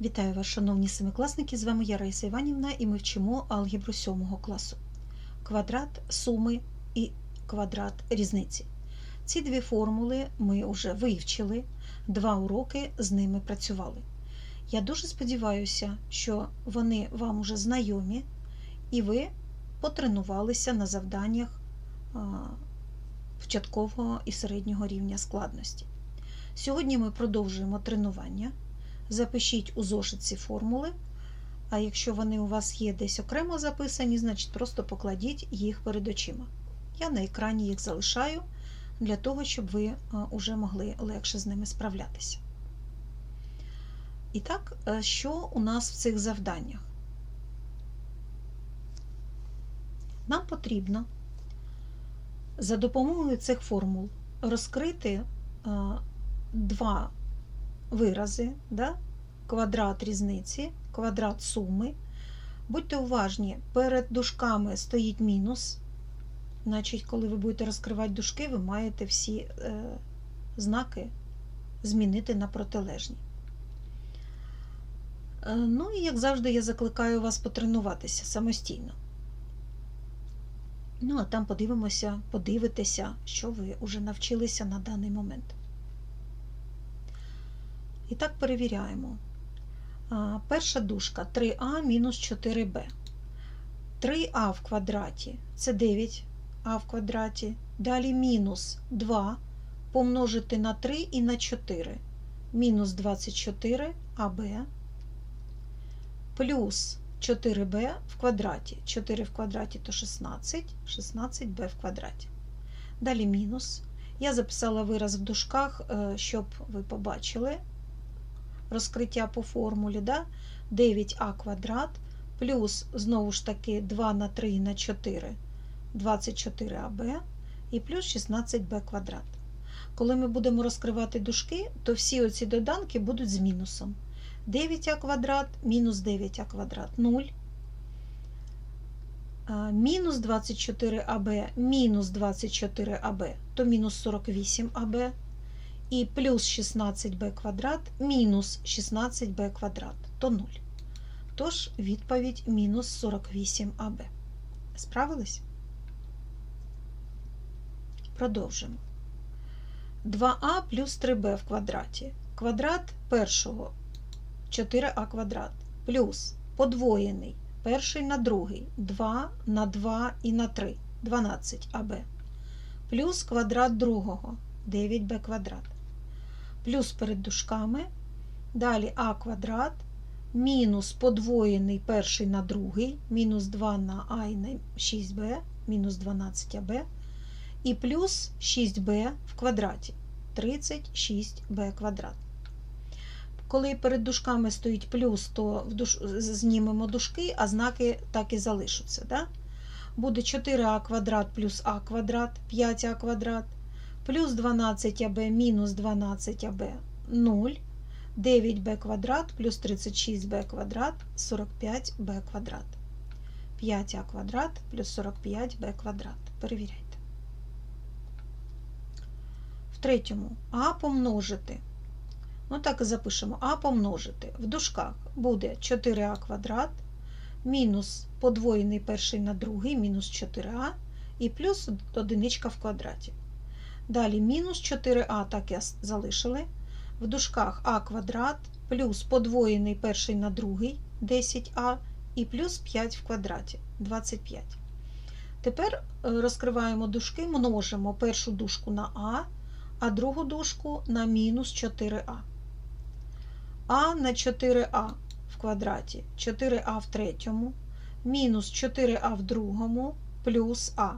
Вітаю вас, шановні семикласники! З вами я Раїса Іванівна і ми вчимо алгебру 7 класу. Квадрат суми і квадрат різниці. Ці дві формули ми вже вивчили, два уроки з ними працювали. Я дуже сподіваюся, що вони вам уже знайомі і ви потренувалися на завданнях початкового і середнього рівня складності. Сьогодні ми продовжуємо тренування. Запишіть у зошит ці формули, а якщо вони у вас є десь окремо записані, значить просто покладіть їх перед очима. Я на екрані їх залишаю для того, щоб ви вже могли легше з ними справлятися. І так, що у нас в цих завданнях? Нам потрібно за допомогою цих формул розкрити два вирази, да? квадрат різниці, квадрат суми. Будьте уважні, перед дужками стоїть мінус. Значить, коли ви будете розкривати дужки, ви маєте всі е, знаки змінити на протилежні. Е, ну і, як завжди, я закликаю вас потренуватися самостійно. Ну, а там подивимося, подивитеся, що ви вже навчилися на даний момент. І так перевіряємо. Перша дужка 3а мінус 4b. 3а в квадраті це 9а в квадраті. Далі мінус 2 помножити на 3 і на 4. Мінус 24аб плюс 4b в квадраті. 4 в квадраті то 16, 16b в квадраті. Далі мінус. Я записала вираз в дужках, щоб ви побачили розкриття по формулі, да? 9а квадрат плюс, знову ж таки, 2 на 3 на 4 24аб і плюс 16b квадрат. Коли ми будемо розкривати дужки, то всі оці доданки будуть з мінусом. 9а квадрат мінус 9а квадрат 0. Мінус 24аб мінус 24аб, то мінус 48аб і плюс 16b квадрат мінус 16b квадрат то 0. Тож відповідь мінус 48аб. Справились? Продовжимо. 2а плюс 3b в квадраті. Квадрат першого 4а квадрат плюс подвоєний перший на другий 2 на 2 і на 3 12аб. Плюс квадрат другого 9b квадрат плюс перед дужками, далі а квадрат, мінус подвоєний перший на другий, мінус 2 на а і на 6b, мінус 12аб, і плюс 6b в квадраті, 36b квадрат. Коли перед дужками стоїть плюс, то знімемо дужки, а знаки так і залишаться. Да? Буде 4а квадрат плюс а квадрат, 5а квадрат плюс 12аб мінус 12аб 0, 9b квадрат плюс 36b квадрат 45b квадрат. 5а квадрат плюс 45b квадрат. Перевіряйте. В третьому а помножити. Ну так і запишемо а помножити. В дужках буде 4а квадрат мінус подвоєний перший на другий, мінус 4а і плюс одиничка в квадраті. Далі мінус 4а так і залишили. В дужках а квадрат плюс подвоєний перший на другий 10а і плюс 5 в квадраті 25. Тепер е, розкриваємо дужки, множимо першу дужку на а, а другу дужку на мінус 4а. А на 4а в квадраті 4а в третьому, мінус 4а в другому, плюс а.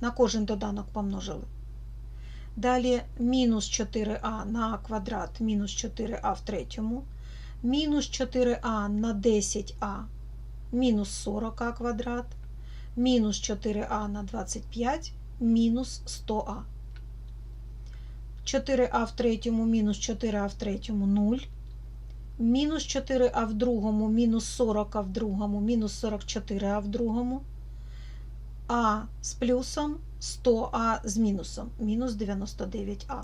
На кожен доданок помножили. Далі мінус 4а на квадрат, мінус 4а в третьому, мінус 4а на 10а, мінус 40а квадрат, мінус 4а на 25, мінус 100а. 4а в третьому, мінус 4а в третьому 0. Мінус 4а в другому, мінус 40а в другому, мінус 44а в другому. А з плюсом 100а з мінусом, мінус 99а.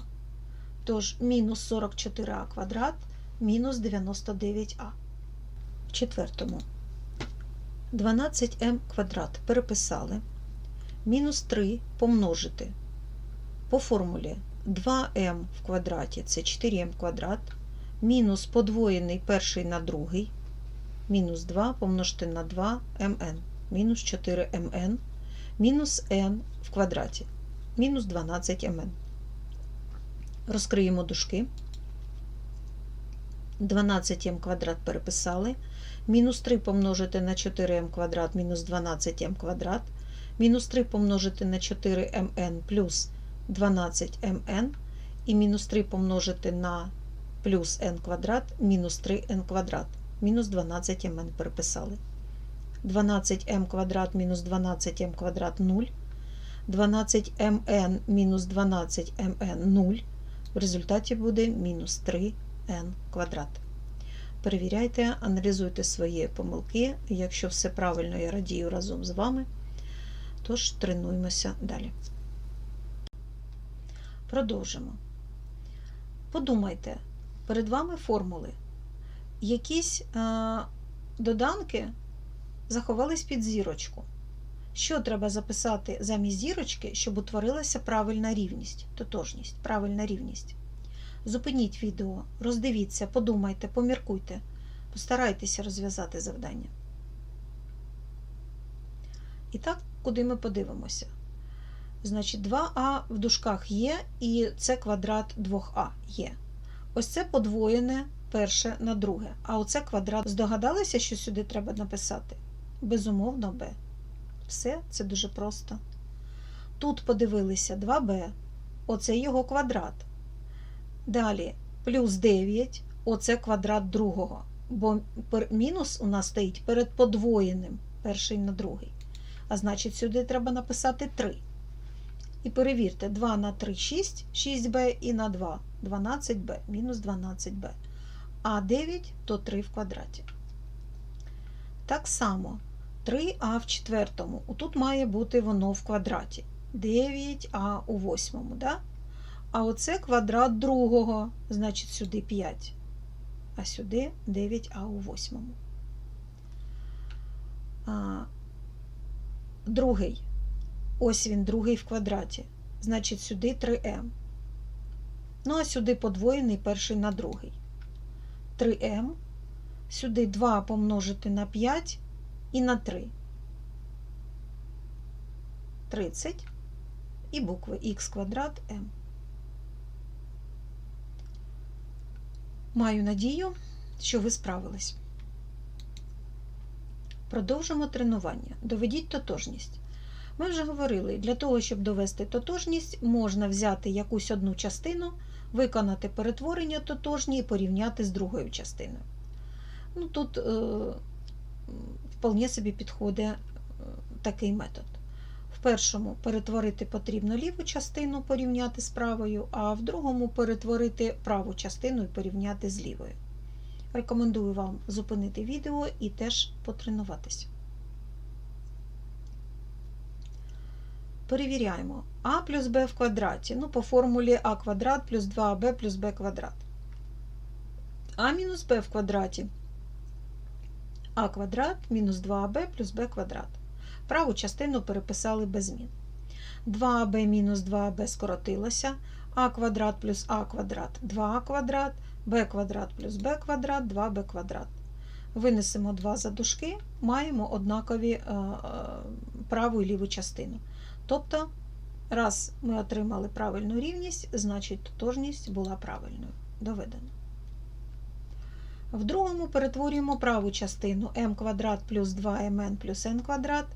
Тож мінус 44а квадрат, мінус 99а. в четвертому. 12m квадрат переписали. Мінус 3 помножити по формулі 2m в квадраті це 4m квадрат. Мінус подвоєний перший на другий. Мінус 2 помножити на 2 mn. Мінус 4 mn. Мінус n в квадраті. Мінус 12 mn. Розкриємо дужки. 12m квадрат переписали. Мінус 3 помножити на 4m квадрат мінус 12m квадрат. Мінус 3 помножити на 4mn плюс 12mn. І мінус 3 помножити на плюс n квадрат мінус 3n квадрат. Мінус 12mn переписали. 12m квадрат мінус 12m квадрат 0. 12mn мінус 12mn 0. В результаті буде мінус 3n квадрат. Перевіряйте, аналізуйте свої помилки. Якщо все правильно, я радію разом з вами. Тож тренуємося далі. Продовжимо. Подумайте, перед вами формули. Якісь е, доданки заховались під зірочку. Що треба записати замість зірочки, щоб утворилася правильна рівність, тотожність, правильна рівність? Зупиніть відео, роздивіться, подумайте, поміркуйте, постарайтеся розв'язати завдання. І так, куди ми подивимося? Значить, 2а в дужках є, і це квадрат 2а є. Ось це подвоєне перше на друге. А оце квадрат. Здогадалися, що сюди треба написати? Безумовно, b. Все, це дуже просто. Тут подивилися 2b, оце його квадрат. Далі плюс 9, оце квадрат другого. Бо мінус у нас стоїть перед подвоєним, перший на другий. А значить, сюди треба написати 3. І перевірте, 2 на 3 6, 6b і на 2 12b, мінус 12b. А 9 то 3 в квадраті. Так само 3а в четвертому. Тут має бути воно в квадраті. 9а у восьмому. Да? А оце квадрат другого, значить, сюди 5, а сюди 9а у восьмому. Другий. Ось він, другий в квадраті. Значить, сюди 3m. Ну, а сюди подвоєний перший на другий. 3m. Сюди 2 помножити на 5 і на 3. 30 і букви х квадрат m. Маю надію, що ви справились. Продовжимо тренування. Доведіть тотожність. Ми вже говорили, для того, щоб довести тотожність, можна взяти якусь одну частину, виконати перетворення тотожні і порівняти з другою частиною. Ну, Тут е, вполне собі підходить е, такий метод. В першому перетворити потрібно ліву частину, порівняти з правою, а в другому перетворити праву частину і порівняти з лівою. Рекомендую вам зупинити відео і теж потренуватися. Перевіряємо а плюс b в квадраті. Ну, по формулі а квадрат плюс 2аб плюс b квадрат. а мінус b в квадраті. А квадрат мінус 2аб плюс b квадрат. Праву частину переписали без змін. 2аб мінус 2аб скоротилося. а квадрат плюс а квадрат 2а квадрат, b квадрат плюс b квадрат, 2b квадрат. Винесемо два за дужки, маємо однакові е, е, праву і ліву частину. Тобто, раз ми отримали правильну рівність, значить тотожність була правильною. Доведено. В другому перетворюємо праву частину m квадрат плюс 2mn плюс n квадрат.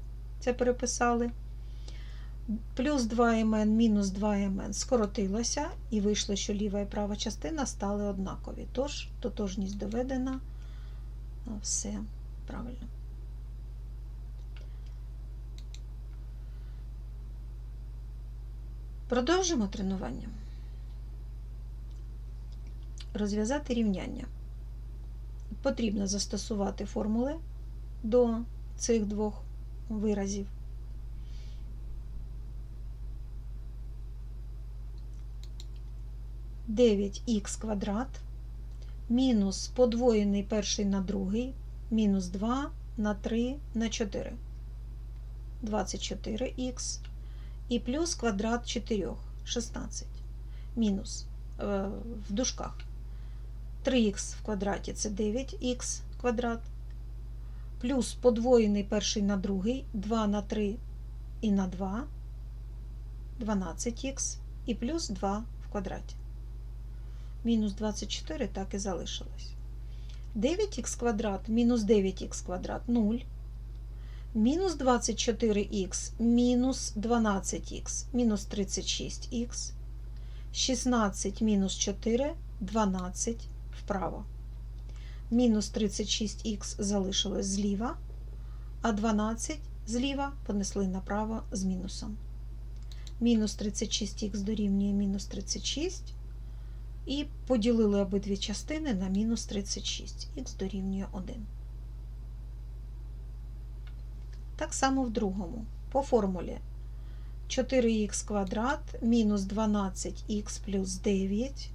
Це переписали. Плюс 2mn мінус 2mn скоротилося, і вийшло, що ліва і права частина стали однакові. Тож, тотожність доведена. Все правильно. Продовжимо тренування. Розв'язати рівняння. Потрібно застосувати формули до цих двох виразів. Дев'ять х квадрат мінус подвоєний перший на другий мінус 2 на 3 на 4. 24х і плюс квадрат 4, 16. Мінус е, в дужках. 3х в квадраті це 9х квадрат. Плюс подвоєний перший на другий 2 на 3 і на 2 12х і плюс 2 в квадраті. Мінус 24 так і залишилось. 9х квадрат мінус 9х квадрат 0. Мінус 24х мінус 12х мінус 36х. 16 мінус 4 12 вправо. Мінус 36х залишилось зліва, а 12 зліва понесли направо з мінусом. Мінус 36х дорівнює мінус 36 і поділили обидві частини на мінус 36. Х дорівнює 1. Так само в другому. По формулі 4х квадрат мінус 12х плюс 9.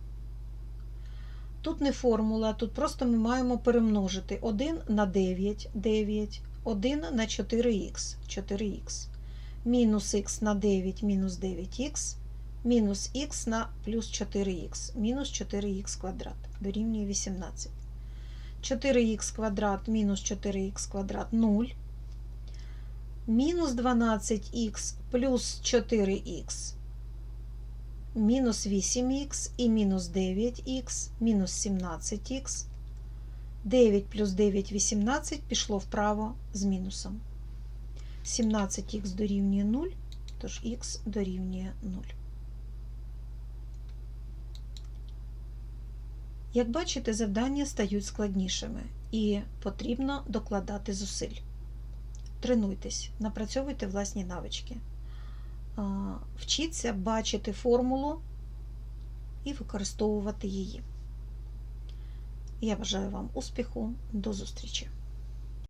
Тут не формула, тут просто ми маємо перемножити 1 на 9, 9, 1 на 4х, 4х. Мінус х на 9 мінус 9х, мінус х на плюс 4х, мінус 4х квадрат дорівнює 18. 4х квадрат мінус 4х квадрат 0. Мінус 12х плюс 4х мінус 8х і мінус 9х, мінус 17х. 9 плюс 9 18 пішло вправо з мінусом. 17х дорівнює 0, тож х дорівнює 0. Як бачите, завдання стають складнішими і потрібно докладати зусиль. Тренуйтесь, напрацьовуйте власні навички. Вчіться бачити формулу і використовувати її. Я бажаю вам успіху, до зустрічі!